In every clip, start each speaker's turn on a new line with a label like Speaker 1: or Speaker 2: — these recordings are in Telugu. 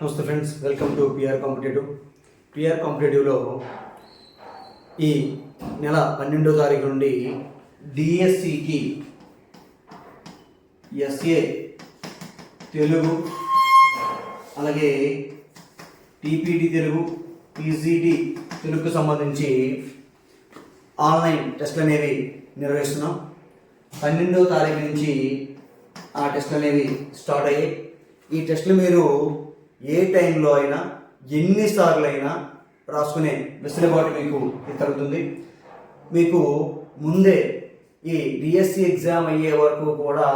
Speaker 1: నమస్తే friends welcome to PR competitive PR కాంపిటేటివ్లో ఈ నెల పన్నెండో తారీఖు నుండి డిఎస్సికి ఎస్ఏ తెలుగు అలాగే టీపీడి తెలుగు పీజీడి తెలుగుకు సంబంధించి ఆన్లైన్ టెస్ట్లు అనేవి నిర్వహిస్తున్నాం. పన్నెండవ తారీఖు నుంచి ఆ టెస్ట్లు అనేవి స్టార్ట్ అయ్యాయి. ఈ టెస్ట్లు మీరు ఏ టైంలో అయినా ఎన్నిసార్లు అయినా రాసుకునే వెసులుబాటు మీకు తగ్గుతుంది మీకు ముందే ఈ డిఎస్సి ఎగ్జామ్ అయ్యే వరకు కూడా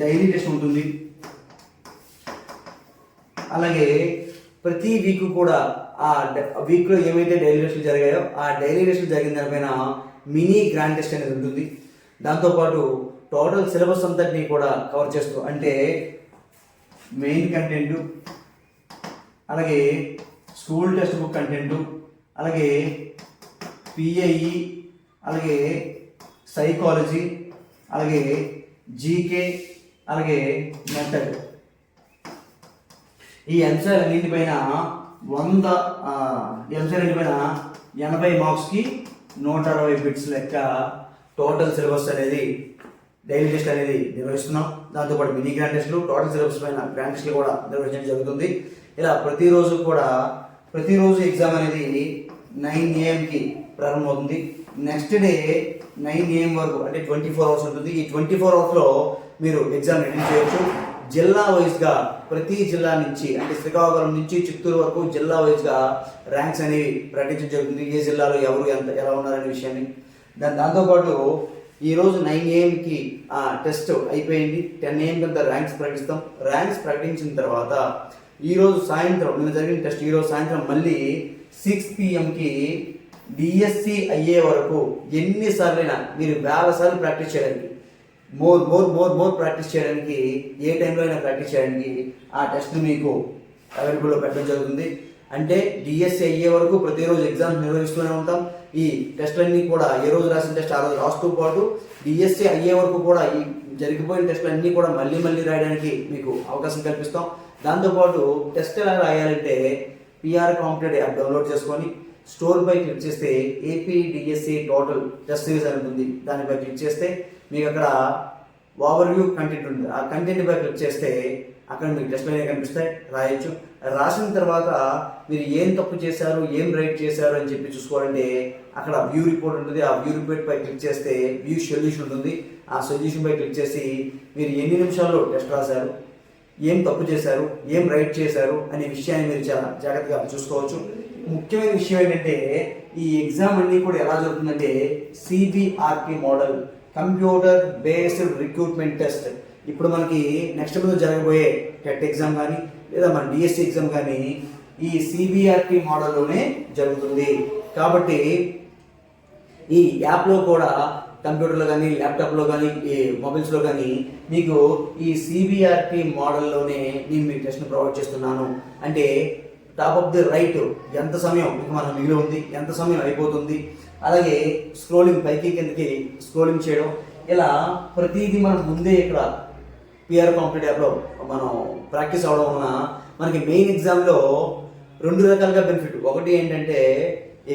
Speaker 1: డైలీ టెస్ట్ ఉంటుంది. అలాగే ప్రతి వీక్ కూడా ఆ వీక్లో ఏమైతే డైలీ టెస్టులు జరిగాయో ఆ డైలీ టెస్టులు జరిగిన దానిపైన మినీ గ్రాండ్ టెస్ట్ అనేది ఉంటుంది. దాంతోపాటు టోటల్ సిలబస్ అంతటిని కూడా కవర్ చేస్తూ అంటే మెయిన్ కంటెంట్ అలాగే స్కూల్ టెక్స్ట్ బుక్ కంటెంట్ అలాగే పిఐఈ అలాగే సైకాలజీ అలాగే జీకే అలాగే మెథడ్ ఈ అంశాలన్నింటిపైన వంద ఆ, ఈ ఎనభై మార్క్స్కి నూట అరవై బిట్స్ లెక్క టోటల్ సిలబస్ అనేది డైలీ టెస్ట్ అనేది నిర్వహిస్తున్నాం. దాంతోపాటు మినీ గ్రాండ్ టెస్ట్లు టోటల్ సిలబస్ పైన గ్రాండ్ టెస్ట్లు కూడా నిర్వహించడం జరుగుతుంది. ఇలా ప్రతిరోజు కూడా ప్రతిరోజు ఎగ్జామ్ అనేది నైన్ ఏఎంకి ప్రారంభమవుతుంది. నెక్స్ట్ డే నైన్ ఏఎం వరకు అంటే ట్వంటీ ఫోర్ అవర్స్ ఉంటుంది. ఈ ట్వంటీ ఫోర్ అవర్స్లో మీరు ఎగ్జామ్ అటెండ్ చేయొచ్చు. జిల్లా వైజ్గా ప్రతి జిల్లా నుంచి అంటే శ్రీకాకుళం నుంచి చిత్తూరు వరకు జిల్లా వైజ్గా ర్యాంక్స్ అనేవి ప్రకటించడం జరుగుతుంది. ఏ జిల్లాలో ఎవరు ఎంత ఎలా ఉన్నారనే విషయాన్ని. దాని దాంతోపాటు ఈరోజు నైన్ ఏఎంకి ఆ టెస్ట్ అయిపోయింది. టెన్ ఏఎం కింద ర్యాంక్స్ ప్రకటిస్తాం. ర్యాంక్స్ ప్రకటించిన తర్వాత ఈరోజు సాయంత్రం నిన్న జరిగిన టెస్ట్ ఈరోజు సాయంత్రం మళ్ళీ సిక్స్ పిఎంకి డిఎస్సి అయ్యే వరకు ఎన్నిసార్లైనా మీరు వేల సార్లు ప్రాక్టీస్ చేయడానికి more more more more practice చేయడానికి ఏ టైంలో అయినా ప్రాక్టీస్ చేయడానికి ఆ టెస్ట్ మీకు అవైలబుల్లో పెట్టడం జరుగుతుంది. అంటే డిఎస్సి అయ్యే వరకు ప్రతిరోజు ఎగ్జామ్స్ నిర్వహిస్తూనే ఉంటాం. ఈ టెస్ట్లన్నీ కూడా ఏ రోజు రాసిన టెస్ట్ ఆ రోజు రాస్తూ పాటు డిఎస్సి అయ్యే వరకు కూడా ఈ జరిగిపోయిన టెస్ట్లన్నీ కూడా మళ్ళీ మళ్ళీ రాయడానికి మీకు అవకాశం కల్పిస్తాం. దాంతోపాటు టెస్ట్ ఎలా రాయాలంటే పిఆర్ కాంపిటేటివ్ యాప్ డౌన్లోడ్ చేసుకొని స్టోర్ పై క్లిక్ చేస్తే ఏపీడిఎస్సి టోటల్ టెస్ట్ సిరీస్ అని ఉంటుంది. దానిపై క్లిక్ చేస్తే మీకు అక్కడ ఓవర్ వ్యూ కంటెంట్ ఉంది ఆ కంటెంట్ పై క్లిక్ చేస్తే అక్కడ మీకు టెస్ట్ అనేవి కనిపిస్తాయి. రాయొచ్చు. రాసిన తర్వాత మీరు ఏం తప్పు చేశారు ఏం రైట్ చేశారు అని చెప్పి చూసుకోవాలంటే అక్కడ వ్యూ రిపోర్ట్ ఉంటుంది. ఆ వ్యూ రిపోర్ట్ పై క్లిక్ చేస్తే వ్యూ సొల్యూషన్ ఉంటుంది. ఆ సొల్యూషన్ పై క్లిక్ చేసి మీరు ఎన్ని నిమిషాల్లో టెస్ట్ రాశారు ఏం తప్పు చేశారు ఏం రైట్ చేశారు అనే విషయాన్ని మీరు చాలా జాగ్రత్తగా చూసుకోవచ్చు. ముఖ్యమైన విషయం ఏంటంటే ఈ ఎగ్జామ్ అన్నీ కూడా ఎలా జరుగుతుందంటే CBRP model computer based recruitment test ఇప్పుడు మనకి నెక్స్ట్ మంత్ జరగబోయే టెట్ ఎగ్జామ్ కానీ లేదా మన డిఎస్సి ఎగ్జామ్ కానీ ఈ సిబిఆర్పి మోడల్లోనే జరుగుతుంది. కాబట్టి ఈ యాప్లో కూడా కంప్యూటర్లో కానీ ల్యాప్టాప్లో కానీ ఈ మొబైల్స్లో కానీ మీకు ఈ సిబిఆర్టీ మోడల్లోనే నేను మీకు టెస్ట్ని ప్రొవైడ్ చేస్తున్నాను. అంటే టాప్ ఆఫ్ ది రైట్ ఎంత సమయం ఇంకా మనం మిగిలి ఉంది ఎంత సమయం అయిపోతుంది. అలాగే స్క్రోలింగ్ పైకి కిందకి స్క్రోలింగ్ చేయడం. ఇలా ప్రతిదీ మనం ముందే ఇక్కడ పిఆర్ కాంపిటేటివ్ యాప్లో మనం ప్రాక్టీస్ అవడం వలన మనకి మెయిన్ ఎగ్జామ్లో రెండు రకాలుగా బెనిఫిట్. ఒకటి ఏంటంటే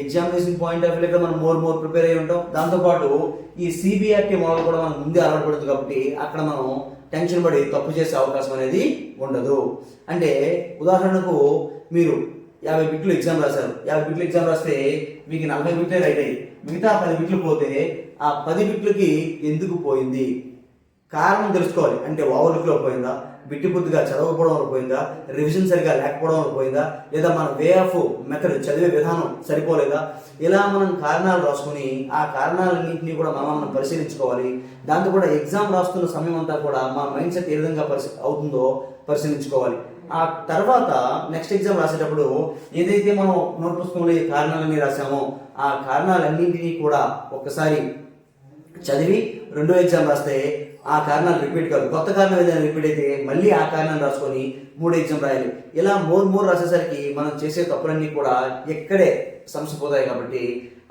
Speaker 1: ఎగ్జామినేషన్ పాయింట్ ఆఫ్ వ్యూలో మనం మోర్ మోర్ ప్రిపేర్ అయ్యి ఉంటాం. దాంతోపాటు ఈ సిబిఆర్టీ మోడల్ కూడా మనం ముందే అలవాటు పడుతుంది కాబట్టి అక్కడ మనం టెన్షన్ పడి తప్పు చేసే అవకాశం అనేది ఉండదు. అంటే ఉదాహరణకు మీరు యాభై బిట్లు ఎగ్జామ్ రాశారు. యాభై బిట్లు ఎగ్జామ్ రాస్తే మీకు నలభై బిట్లే రైట్ అయ్యి మిగతా పది బిట్లు పోతే ఆ పది బిట్లకి ఎందుకు పోయింది? కారణం తెలుసుకోవాలి. అంటే ఓవర్లుక్లో పోయిందా? బిట్టి బుద్ధిగా చదవకపోవడం వల్ల పోయిందా? రివిజన్ సరిగా లేకపోవడం వల్ల పోయిందా? లేదా మన వే ఆఫ్ మెథడ్ చదివే విధానం సరిపోలేదా? ఇలా మనం కారణాలు రాసుకుని ఆ కారణాలన్నింటినీ కూడా మనం మనం పరిశీలించుకోవాలి. దాంతో కూడా ఎగ్జామ్ రాస్తున్న సమయం అంతా కూడా మన మైండ్ సెట్ ఏ విధంగా పరిశీ అవుతుందో పరిశీలించుకోవాలి. ఆ తర్వాత నెక్స్ట్ ఎగ్జామ్ రాసేటప్పుడు ఏదైతే మనం నోట్ పుస్తకంలో ఈ కారణాలన్నీ రాసామో ఆ కారణాలన్నింటినీ కూడా ఒక్కసారి చదివి రెండో ఎగ్జామ్ రాస్తే ఆ కారణాలు రిపీట్ కాదు. కొత్త కారణం ఏదైనా రిపీట్ అయితే మళ్ళీ ఆ కారణాన్ని రాసుకొని మూడు ఎగ్జామ్ రాయాలి. ఇలా మోర్ మోర్ రాసేసరికి మనం చేసే తప్పులన్నీ కూడా ఎక్కడే సమస్య పోతాయి కాబట్టి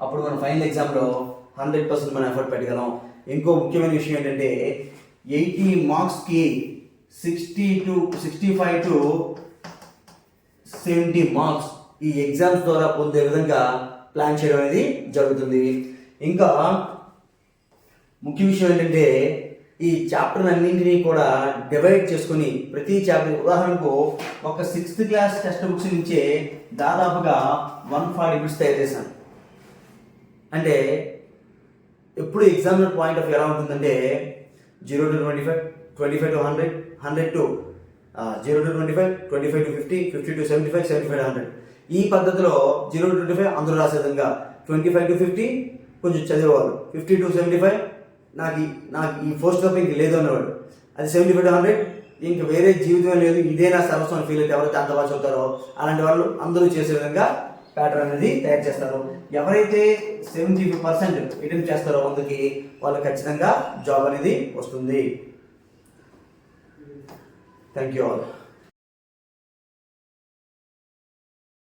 Speaker 1: అప్పుడు మనం ఫైనల్ ఎగ్జామ్లో హండ్రెడ్ పర్సెంట్ మనం ఎఫర్ట్ పెట్టగలం. ఇంకో ముఖ్యమైన విషయం ఏంటంటే ఎయిటీ మార్క్స్కి sixty to sixty five to seventy marks ఈ ఎగ్జామ్స్ ద్వారా పొందే విధంగా ప్లాన్ చేయడం అనేది జరుగుతుంది. ఇంకా ముఖ్య విషయం ఏంటంటే ఈ చాప్టర్ అన్నింటినీ కూడా డివైడ్ చేసుకుని ప్రతి చాప్టర్ ఉదాహరణకు ఒక సిక్స్త్ క్లాస్ టెక్స్ట్ బుక్స్ నుంచే దాదాపుగా వన్ ఫార్టీ బిట్స్ తయారు చేశాను. అంటే ఎప్పుడు ఎగ్జామినర్ పాయింట్ ఆఫ్ ఎలా ఉంటుందంటే zero to twenty five twenty five to hundred hundred to zero to twenty five twenty five to fifty fifty to seventy five seventy five hundred ఈ పద్ధతిలో జీరో టు ట్వంటీ ఫైవ్ అందరూ రాసే విధంగా ట్వంటీ ఫైవ్ టు ఫిఫ్టీ కొంచెం చదివేవాళ్ళు. ఫిఫ్టీ టు సెవెంటీ ఫైవ్ నాకు నాకు ఈ పోస్ట్ ఆఫ్ ఇంక లేదు అన్నవాడు అది సెవెంటీ ఫైవ్ హండ్రెడ్ ఇంక వేరే జీవితం లేదు. ఇదే నా సర్వస్వం ఫీల్ అయితే ఎవరైతే అంత బాగా చదువుతారో అలాంటి వాళ్ళు అందరూ చేసే విధంగా ప్యాటర్న్ అనేది తయారు చేస్తారు. ఎవరైతే సెవెంటీ పర్సెంట్ అటెంప్ట్ చేస్తారో వందకి వాళ్ళకి ఖచ్చితంగా జాబ్ అనేది వస్తుంది. Thank you all